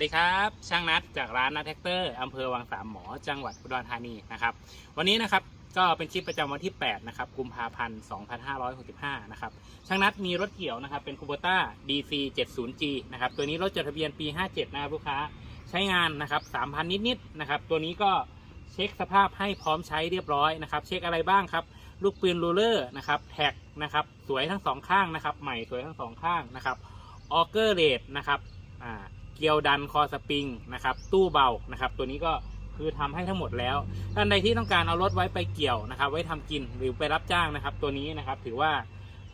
สดีครับ ช่างนัดจากร้านนัดแท็กเตอร์อำเภอวังสามหมอจังหวัดอุดรธานีนะครับ วันนี้นะครับก็เป็นคลิปประจำวันที่ 8 นะครับ กุมภาพันธ์ 2565 นะครับ ช่างนัดมีรถเกี่ยวนะครับ เป็นคูโบต้า DC 70G นะครับ ตัวนี้รถจดทะเบียนปี 57 นะครับลูกค้า ใช้งานนะครับ 3,000 นิดๆ นะครับ ตัวนี้ก็เช็คสภาพให้พร้อมใช้เรียบร้อยนะครับ เช็คอะไรบ้างครับ ลูกปืนรูเลอร์นะครับ แท็กนะครับ สวยทั้งสองข้างนะครับ ใหม่สวยทั้งสองข้างนะครับ ออเกอร์เรทนะครับ อ่า เกลียวดันคอสปริงนะครับตู้เบานะครับตัวนี้ก็คือทำให้ทั้งหมดแล้วท่านใดที่ต้องการเอารถไว้ไปเกี่ยวนะครับ ไว้ทำกินหรือไปรับจ้างนะครับ ตัวนี้นะครับถือว่า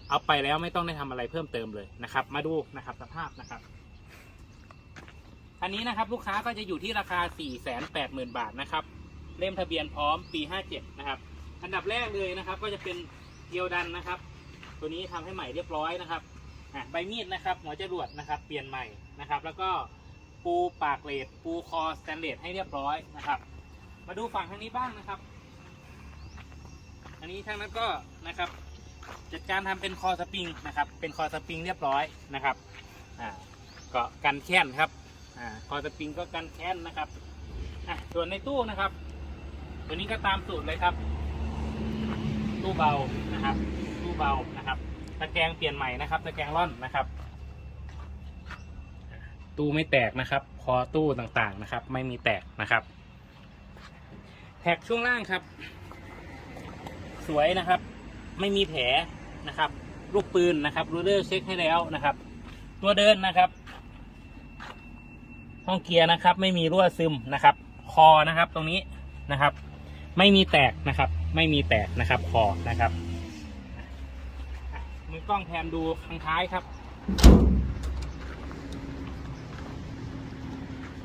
เอาไปแล้วไม่ต้องได้ทำอะไรเพิ่มเติมเลยนะครับ มาดูนะครับสภาพนะครับอันนี้นะครับลูกค้าก็จะอยู่ที่ราคา 480,000 บาทนะครับ เล่มทะเบียนพร้อมปี 57 นะครับ อันดับแรกเลยนะครับ ก็จะเป็นเกลียวดันนะครับ ตัวนี้ทำให้ใหม่เรียบร้อยนะครับอะใบมีดนะครับ หัวจรวดนะครับ เปลี่ยนใหม่นะครับ แล้วก็ ปูปากเลดปูคอสแตนเลสให้เรียบร้อยนะครับ มาดูฝั่งทางนี้บ้างนะครับ อันนี้ทางนั้นก็นะครับ จัดการทำเป็นคอสปริงนะครับ เป็นคอสปริงเรียบร้อยนะครับอ่าก็กันแค้นครับอ่าคอสปริงก็กันแค้นนะครับอะส่วนในตู้นะครับ ตัวนี้ก็ตามสูตรเลยครับ ตู้เบานะครับ ตู้เบานะครับตะแกรงเปลี่ยนใหม่นะครับตะแกรงร่อนนะครับ ตู้ไม่แตกนะครับ คอตู้ต่างๆนะครับ ไม่มีแตกนะครับ แท็กช่วงล่างครับ สวยนะครับ ไม่มีแผลนะครับ ลูกปืนนะครับรูเลอร์เช็คให้แล้วนะครับ ตัวเดินนะครับ ห้องเกียร์นะครับ ไม่มีรั่วซึมนะครับ คอนะครับตรงนี้นะครับ ไม่มีแตกนะครับ ไม่มีแตกนะครับ คอนะครับมือกล้องแพนดูข้างท้ายครับ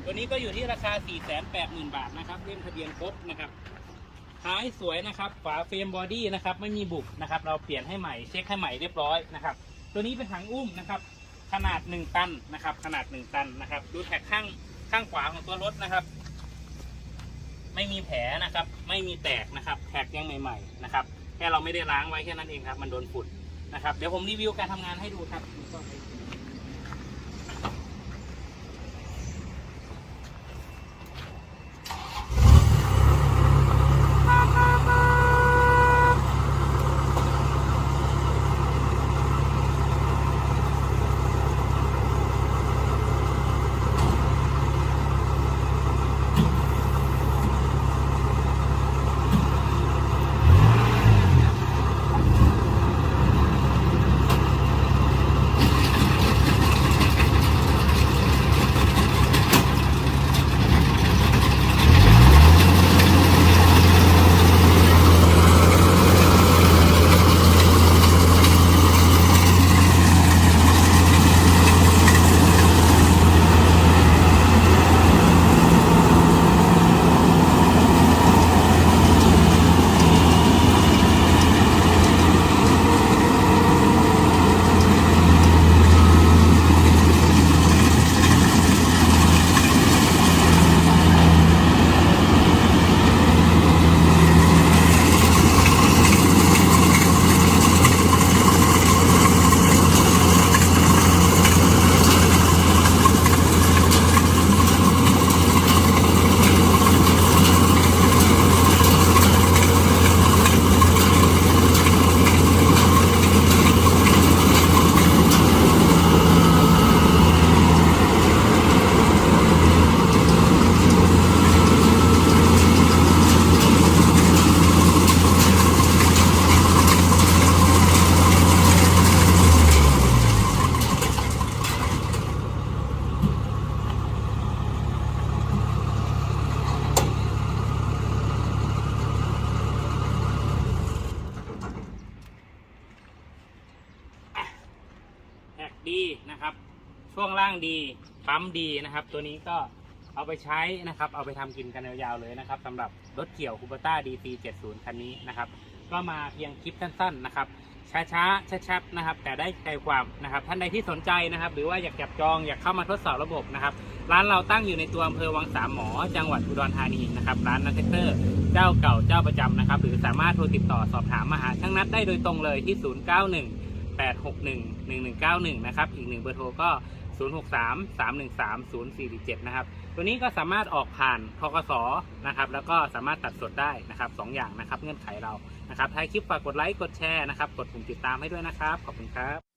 ตัวนี้ก็อยู่ที่ราคา 480,000 บาทนะครับเล่มทะเบียนครบนะครับท้ายสวยนะครับ ฝาเฟรมบอดี้นะครับไม่มีบุบนะครับ เราเปลี่ยนให้ใหม่เช็คให้ใหม่เรียบร้อยนะครับ ตัวนี้เป็นถังอุ้มนะครับ ขนาด 1 ตันนะครับ ขนาด 1 ตันนะครับ ดูแท็กข้างข้างขวาของตัวรถนะครับ ไม่มีแผลนะครับ ไม่มีแตกนะครับ แท็กยังใหม่ๆนะครับแค่เราไม่ได้ล้างไว้แค่นั้นเองครับ มันโดนฝุ่นนะครับ เดี๋ยวผมรีวิวการทำงานให้ดูครับ ดีนะครับ ช่วงล่างดีปั๊มดีนะครับ ตัวนี้ก็เอาไปใช้นะครับ เอาไปทำกินกันยาวๆเลยนะครับสำหรับรถเกี่ยวคูปต้า DC 70คันนี้นะครับ ก็มาเพียงคลิปสั้นๆนะครับ ช้าๆชัดๆนะครับ แต่ได้ใจความนะครับ ท่านใดที่สนใจนะครับ หรือว่าอยากจับจองอยากเข้ามาทดสอบระบบนะครับร้านเราตั้งอยู่ในตัวอำเภอวังสามหมอ จังหวัดอุดรธานีนะครับร้านนัทเตอร์เจ้าเก่าเจ้าประจำนะครับ หรือสามารถโทรติดต่อสอบถามมาหาช่างนัดได้โดยตรงเลยที่ 091 861 1191 นะครับ อีกหนึ่งเบอร์โทรก็ 0633130447 นะครับ ตัวนี้ก็สามารถออกผ่านทกสนะครับ แล้วก็สามารถตัดสดได้นะครับสองอย่างนะครับ เงื่อนไขเรา นะครับท้ายคลิปฝากกดไลค์ กดแชร์นะครับ กดปุ่มติดตามให้ด้วยนะครับ ขอบคุณครับ